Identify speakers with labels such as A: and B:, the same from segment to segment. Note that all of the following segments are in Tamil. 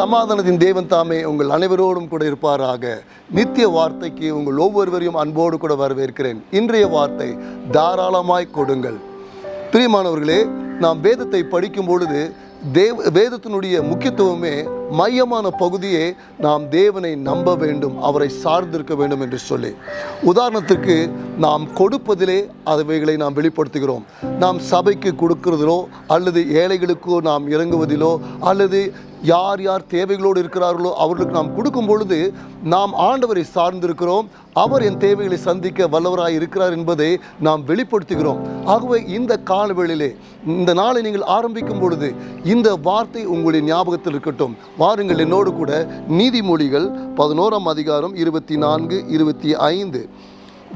A: சமாதானத்தின் தேவன் தாமே உங்கள் அனைவரோடும் கூட இருப்பாராக. நித்திய வார்த்தைக்கு உங்கள் ஒவ்வொருவரையும் அன்போடு கூட வரவேற்கிறேன். இன்றைய வார்த்தை தாராளமாய் கொடுங்கள். பிரியமானவர்களே நாம் வேதத்தை படிக்கும் பொழுது தேவ வேதத்தினுடைய முக்கியத்துவமே மையமான பகுதியே நாம் தேவனை நம்ப வேண்டும் அவரை சார்ந்திருக்க வேண்டும் என்று சொல்லி. உதாரணத்திற்கு நாம் கொடுப்பதிலே அவைகளை நாம் வெளிப்படுத்துகிறோம். நாம் சபைக்கு கொடுக்கிறதிலோ அல்லது ஏழைகளுக்கோ நாம் இறங்குவதிலோ அல்லது யார் யார் தேவைகளோடு இருக்கிறார்களோ அவர்களுக்கு நாம் கொடுக்கும் பொழுது நாம் ஆண்டவரை சார்ந்திருக்கிறோம். அவர் என் தேவைகளை சந்திக்க வல்லவராக இருக்கிறார் என்பதை நாம் வெளிப்படுத்துகிறோம். ஆகவே இந்த காலவெளியிலே இந்த நாளை நீங்கள் ஆரம்பிக்கும் பொழுது இந்த வார்த்தை உங்களுடைய ஞாபகத்தில் இருக்கட்டும். வாருங்கள் என்னோடு கூட நீதிமொழிகள் பதினோராம் அதிகாரம் இருபத்தி நான்கு இருபத்தி ஐந்து.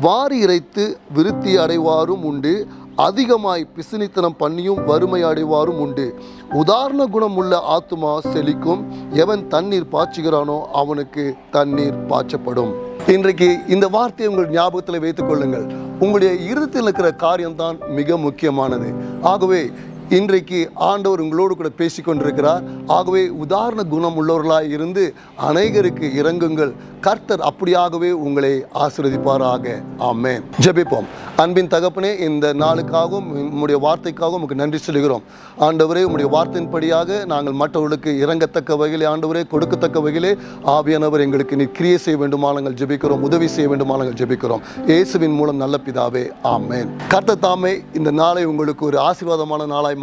A: வாரி இறைத்து விருத்தி அடைவாரும் உண்டு. அதிகமாய் பிசினித்தனம் பண்ணியும் வறுமை அடைவாரும் உண்டு. உதாரண குணம் உள்ள ஆத்துமா செழிக்கும். எவன் தண்ணீர் பாய்ச்சுகிறானோ அவனுக்கு தண்ணீர் பாய்ச்சப்படும். இன்றைக்கு இந்த வார்த்தையை உங்கள் ஞாபகத்தில் வைத்துக் கொள்ளுங்கள். உங்களுடைய இருத்தில் இருக்கிற காரியம்தான் மிக முக்கியமானது. ஆகவே இன்றைக்கு ஆண்டவர் உங்களோடு கூட பேசிக் கொண்டிருக்கிறார் ஆகவே உதாரண குணம் உள்ளவர்களாய் இருந்து அநேகருக்கு இறங்குங்கள். கர்த்தர் அப்படியாகவே உங்களை ஆசீர்வதிப்பாராக. ஆமேன். ஜெபிப்போம். அன்பின் தகப்பனே இந்த நாளுக்காகவும் உம்முடைய வார்த்தைக்காகவும் உங்களுக்கு நன்றி சொல்கிறோம் ஆண்டவரே உம்முடைய வார்த்தையின்படியாக நாங்கள் மற்றவர்களுக்கு இறங்கத்தக்க வகையிலே ஆண்டவரே கொடுக்கத்தக்க வகையிலே ஆவியானவர் எங்களுக்கு நீ கிரியை செய்ய வேண்டுமா நாங்கள் ஜெபிக்கிறோம் உதவி செய்ய வேண்டுமா நாங்கள் ஜெபிக்கிறோம். இயேசுவின் மூலம் நல்ல பிதாவே ஆமேன். கர்த்தர் தாமே இந்த நாளை உங்களுக்கு ஒரு ஆசீர்வாதமான நாளாய்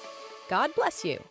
B: God bless you.